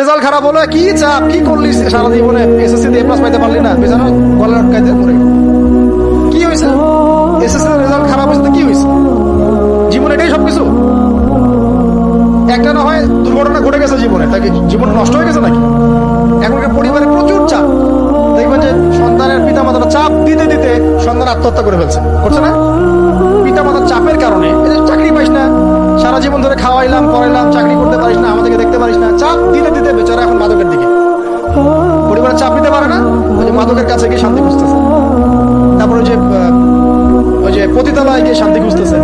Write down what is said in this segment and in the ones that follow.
Result খারাপ হলো, কি চাপ, কি করলি সারা জীবনে এসএসসি দিয়ে প্লাস পাইতে পারলি না। বেচারা গলা আটকাইতে মরে। কি হয়েছে? এসএসসি রেজাল্ট খারাপ হয়েছে কি হয়েছে? জীবনে এটাই সবকিছু। একটা না হয় দুর্ঘটনা ঘটে গেছে জীবনে তাকে জীবন নষ্ট হয়ে গেছে নাকি? এখনকার পরিবারে প্রচুর চাপ। দেখবেন যে সন্তানের পিতা মাতারা চাপ দিতে দিতে সন্তান আত্মহত্যা করে ফেলছে। করছে না? পিতা মাতার চাপের কারণে। চাকরি পাইস না, সারা জীবন ধরে খাওয়াইলাম, পড়াইলাম, চাকরি করতে পারিস না দেখতে পারিস না। চাপ দিতে দিতে বেচারা এখন মাদকের দিকে। পরিবারের চাপ নিতে পারে না, ওই যে মাদকের কাছে গিয়ে শান্তি খুঁজতেছে। তারপরে ওই যে ওই যে পতিতালয় গিয়ে শান্তি খুঁজতেছে।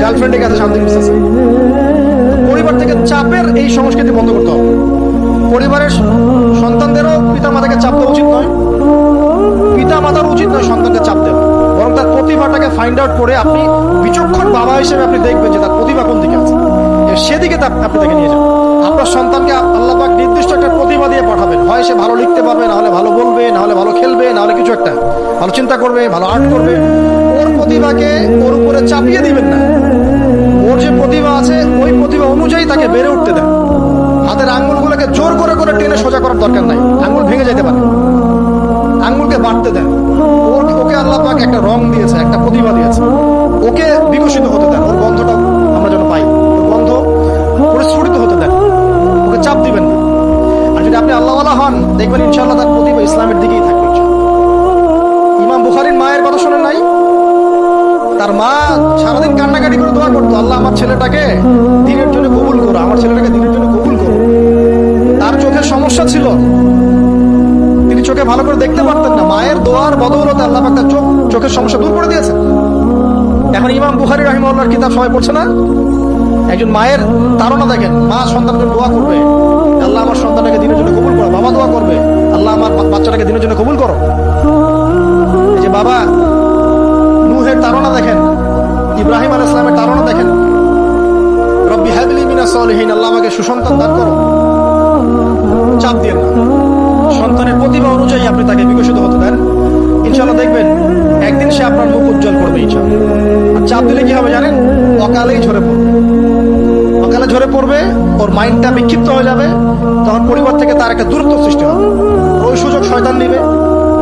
গার্লফ্রেন্ডের কাছে শান্তি খুঁজতেছে। পরিবার থেকে চাপের এই সংস্কৃতি বন্ধ করতে হবে। পরিবারের সন্তানদেরও পিতা মাতাকে চাপ দেওয়া উচিত নয়। পিতা মাতার উচিত নয় সন্তানকে চাপ দেওয়া। বরং তার প্রতিভাটাকে ফাইন্ড আউট করে আপনি বিচক্ষণ বাবা হিসেবে আপনি দেখবেন যে তার প্রতিভা কোন দিকে আছে। সেদিকে আপনি তাকে নিয়ে যান। আপনার সন্তানকে আল্লাহ পাক নির্দিষ্ট একটা প্রতিভা দিয়ে পাঠাবেন। হয় সে ভালো লিখতে পারবে, না হলে ভালো বলবে, না হলে ভালো খেলবে, না হলে কিছু একটা। ভালো চিন্তা করবে, ভালো আর্ট করবে। ওর প্রতিভাকে ওর উপরে চাপিয়ে দিবেন না। ওর যে প্রতিভা আছে, ওই প্রতিভা অনুযায়ী তাকে বেড়ে উঠতে দেন। হাতের আঙ্গুলগুলোকে জোর করে করে টেনে সোজা করার দরকার নাই। আঙ্গুল ভেঙে যেতে পারে। আঙ্গুলকে বাড়তে দেন। ওর ওকে আল্লাহ পাক একটা রং দিয়েছে, একটা প্রতিভা দিয়েছে। ওকে বিকশিত হতে দেখবেন ইনশাআল্লাহ তার প্রতিভা ইসলামের দিকেই থাকবে ইমাম বুখারির মায়ের কথা শোনেন নাই? তার মা সারাদিন কান্নাকাটি করে দোয়া করতো, আল্লাহ, আমার ছেলেটাকে দিনের জন্য কবুল করো, আমার ছেলেটাকে দিনের জন্য কবুল করো। তার চোখের সমস্যা ছিল। তিনি চোখে ভালো করে দেখতে পারতেন না। মায়ের দোয়ার বদৌলতে আল্লাহ পাক তার চোখ, চোখের সমস্যা দূর করে দিয়েছে এখন ইমাম বুখারি রাহিমাল্লাহর কিতাব সবাই পড়ছে না? একজন মায়ের তারা দেখেন, মা সন্তানের জন্য দোয়া করবে। আল্লাহ আমার সন্তানটাকে দিনের জন্য কবুল করো। বাবা দোয়া করবে। আল্লাহ আমার বাচ্চাটাকে দিনের জন্য কবুল করো। যে বাবা, নুহের তারা দেখেন, ইব্রাহিম আল ইসলামের তারা দেখেন। রব্বি মিনা সলিহীন, আল্লাহ আমাকে সুসন্তান দান করো। চাপ দিয়ে না। সন্তানের প্রতিভা অনুযায়ী আপনি তাকে বিকশিত হতে দেন। ইনশাল্লাহ দেখবেন, একদিন সে আপনার মুখ উজ্জ্বল করবে ইনশাল্লাহ আর চাপ দিলে কি হবে জানেন? অকালেই ঝরে পড়বে। ঝরে পড়বে, ওর মাইন্ডটা বিক্ষিপ্ত হয়ে যাবে, তখন পরিবার থেকে তার একটা দূরত্ব সৃষ্টি হবে। ওই সুযোগ শয়তান নিবে।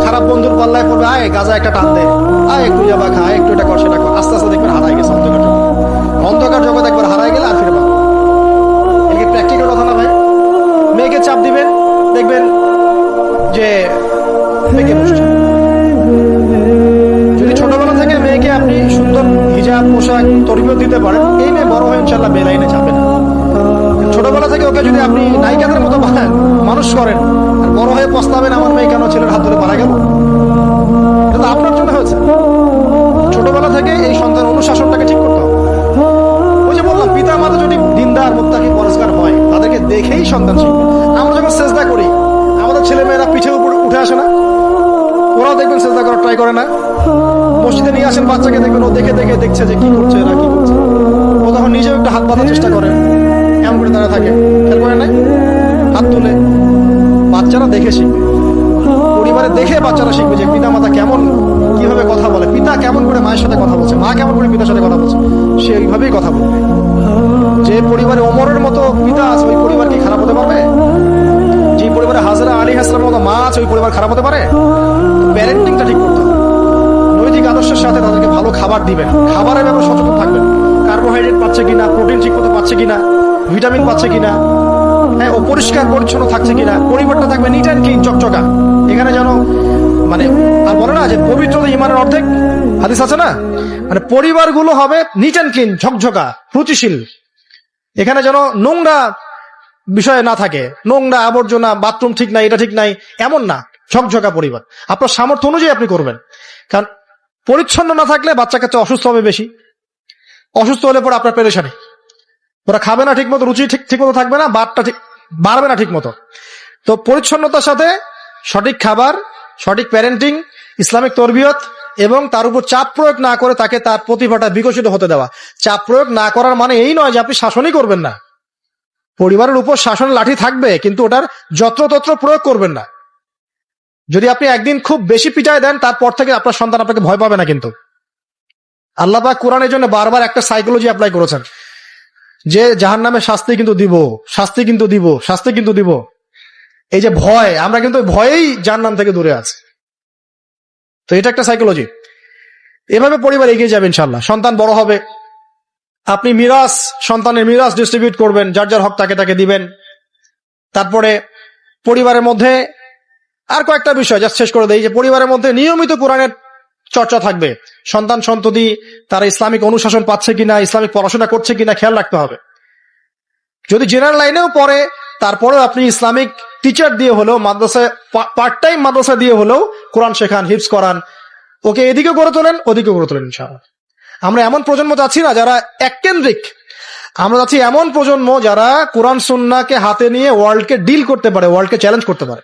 খারাপ বন্ধুর পাল্লায় পড়বে, আয় গাজা একটা টান দে। আয়, একটু যাবা খা একটু এটা কর, সেটা কর। আস্তে আস্তে দেখবেন হারাই গেছে অন্ধকার অন্ধকার জগৎ একবার হারাই গেলে আর ফিরে পাবে এদিকে প্র্যাকটিক্যাল কথা না ভাই। মেয়েকে চাপ দিবেন, দেখবেন যে মেয়েকে যদি ছোটবেলা থেকে মেয়েকে আপনি সুন্দর হিজাব, পোশাক তরবিয়ত দিতে পারেন, এই মেয়ে বড় হয়ে ইনশাল্লাহ বেলাইনে ছোটবেলা থেকে ওকে যদি আপনি নায়িকাদের মতো বানান, মানুষ করেন, আর বড় হয়ে পস্তাবেন আমার মেয়ে কেন ছেলের হাত ধরে মারা গেল? এটা আপনার জন্য হয়েছে। ছোটবেলা থেকে এই সন্তান অনুশাসনটাকে ঠিক করতে হবে। ওই যে বললাম পিতা মাতা যদি দিনদার মুক্তাকি হয়, তাদেরকে দেখেই সন্তান আমরা যখন চেষ্টা করি, আমাদের ছেলে মেয়েরা পিঠে উপরে উঠে আসে না। ওরাও দেখবেন চেষ্টা করার ট্রাই করে না। মসজিদে নিয়ে আসেন বাচ্চাকে, দেখবেন ও দেখে দেখে দেখছে যে কি করছে না কি করছে। ও তখন নিজেও একটা হাত বাঁধার চেষ্টা করে। এমন করে দাঁড়া থাকে। খেয়াল করে নাই? হাত তুলে। বাচ্চারা দেখে শিখবে। পরিবারে দেখে বাচ্চারা শিখবে যে পিতা মাতা কেমন, কীভাবে কথা বলে। পিতা কেমন করে মায়ের সাথে কথা বলছে? মা কেমন করে পিতার সাথে কথা বলছে? সে ওইভাবেই কথা বলবে। যে পরিবারে ওমরের মতো পিতা আছে, ওই পরিবার কি খারাপ হতে পারবে? যে পরিবারে হাজরা আলী হাসলামের মতো মা আছে, ওই পরিবার খারাপ হতে পারে? প্যারেন্টিংটা ঠিক করতে নৈতিক আদর্শের সাথে তাদেরকে ভালো খাবার দিবেন খাবারের ব্যাপারে সচেতন থাকবেন কার্বোহাইড্রেট পাচ্ছে কিনা? প্রোটিন ঠিক মতো পাচ্ছে কিনা? ভিটামিন পাচ্ছে কিনা? হ্যাঁ ও পরিষ্কার, পরিচ্ছন্ন থাকছে কিনা? পরিবারটা থাকবে নিট অ্যান্ড ক্লিন, চকচকা। এখানে যেন মানে আর বলে না যে পবিত্র ইমানের অর্ধেক? হাদিস আছে না? মানে পরিবারগুলো হবে নিট অ্যান্ড ক্লিন, ঝকঝকা রুচিশীল এখানে যেন নোংরা বিষয়ে না থাকে। নোংরা আবর্জনা, বাথরুম ঠিক নাই, এটা ঠিক নাই, এমন না। ঝকঝকা পরিবার। আপনার সামর্থ্য অনুযায়ী আপনি করবেন। কারণ, পরিচ্ছন্ন না থাকলে বাচ্চা কাচ্চা অসুস্থ হবে বেশি। অসুস্থ হলে পরে আপনার পেরেশানি। ওরা খাবে না ঠিক মতো রুচি ঠিক ঠিক মতো থাকবে না বাদটা ঠিক বাড়বে না ঠিক মতো তো পরিচ্ছন্নতার সাথে সঠিক খাবার, সঠিক প্যারেন্টিং ইসলামিক তরবিয়ত এবং তার উপর চাপ প্রয়োগ না করে তাকে তার প্রতিভাটা বিকশিত হতে দেওয়া। চাপ প্রয়োগ না করার মানে এই নয় যে আপনি শাসনই করবেন না। পরিবারের উপর শাসন লাঠি থাকবে, কিন্তু ওটার যত্রতত্র প্রয়োগ করবেন না। যদি আপনি একদিন খুব বেশি পিটায় দেন, তারপর থেকে আপনার সন্তান আপনাকে ভয় পাবে না কিন্তু। আল্লাহ কোরআনের জন্য বারবার একটা সাইকোলজি অ্যাপ্লাই করেছেন। যে জাহান নামে শাস্তি কিন্তু দিব, শাস্তি কিন্তু দিব, শাস্তি কিন্তু দিব। এই যে ভয়, আমরা কিন্তু ভয়েই জাহান নাম থেকে দূরে আছি। তো এটা একটা সাইকোলজি এভাবে পরিবার এগিয়ে যাবে ইনশাল্লাহ সন্তান বড় হবে। আপনি মিরাজ, সন্তানের মিরাজ ডিস্ট্রিবিউট করবেন, যার যার হক তাকে তাকে দিবেন। তারপরে পরিবারের মধ্যে আর কয়েকটা বিষয় যা শেষ করে দেয় যে পরিবারের মধ্যে নিয়মিত কোরআনের চর্চা থাকবে। সন্তান সন্ততি, তারা ইসলামিক অনুশাসন পাচ্ছে কিনা, ইসলামিক পড়াশোনা করছে কিনা, খেয়াল রাখতে হবে। যদি জেনারেল লাইনেও পড়ে, তারপরেও আপনি ইসলামিক টিচার দিয়ে হলেও, মাদ্রাসায় পার্ট টাইম মাদ্রাসা দিয়ে হলেও কোরআন শেখান হিপস করান, ওকে এদিকে গড়ে তোলেন ওদিকে গড়ে তোলেন আমরা এমন প্রজন্ম চাচ্ছি না যারা এককেন্দ্রিক। আমরা চাচ্ছি এমন প্রজন্ম যারা কোরআন, সুন্নাকে হাতে নিয়ে ওয়ার্ল্ডকে ডিল করতে পারে ওয়ার্ল্ডকে চ্যালেঞ্জ করতে পারে।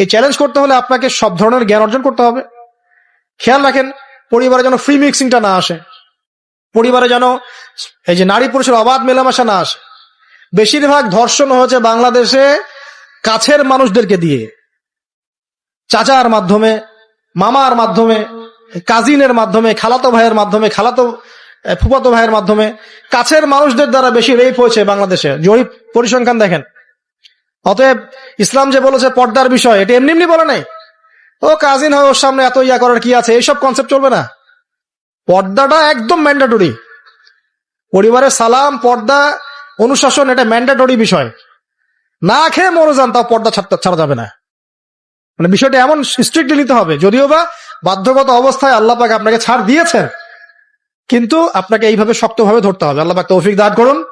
এই চ্যালেঞ্জ করতে হলে আপনাকে সব ধরনের জ্ঞান অর্জন করতে হবে। খেয়াল রাখেন, পরিবারে যেন ফ্রি মিক্সিংটা না আসে। পরিবারে যেন এই যে নারী পুরুষের অবাধ মেলামেশা না আসে। বেশিরভাগ ধর্ষণ হয়েছে বাংলাদেশে কাছের মানুষদেরকে দিয়ে। চাচার মাধ্যমে, মামার মাধ্যমে কাজিনের মাধ্যমে, খালাতো ভাইয়ের মাধ্যমে, খালাতো ফুপাতো ভাইয়ের মাধ্যমে কাছের মানুষদের দ্বারা বেশি রেপ হয়েছে বাংলাদেশে। জরিপ পরিসংখ্যান দেখেন। অতএব ইসলাম যে বলেছে পর্দার বিষয়, এটা এমনি এমনি বলে নাই। ও কাজিন হয় ওর সামনে এত ইয়া করার কি আছে? এইসব কনসেপ্ট চলবে না। পর্দাটা একদম ম্যান্ডেটরি পরিবারের সালাম, পর্দা, অনুশাসন, এটা ম্যান্ডেটরি বিষয়। না খেয়ে মরে যান, তাও পর্দা ছাড়তে- ছাড়া যাবে না। মানে বিষয়টা এমন স্ট্রিক্টলি নিতে হবে। যদিও বা বাধ্যগত অবস্থায় আল্লাহ পাক আপনাকে ছাড় দিয়েছেন, কিন্তু আপনাকে এইভাবে শক্তভাবে ধরতে হবে। আল্লাহ পাক তৌফিক দান করুন।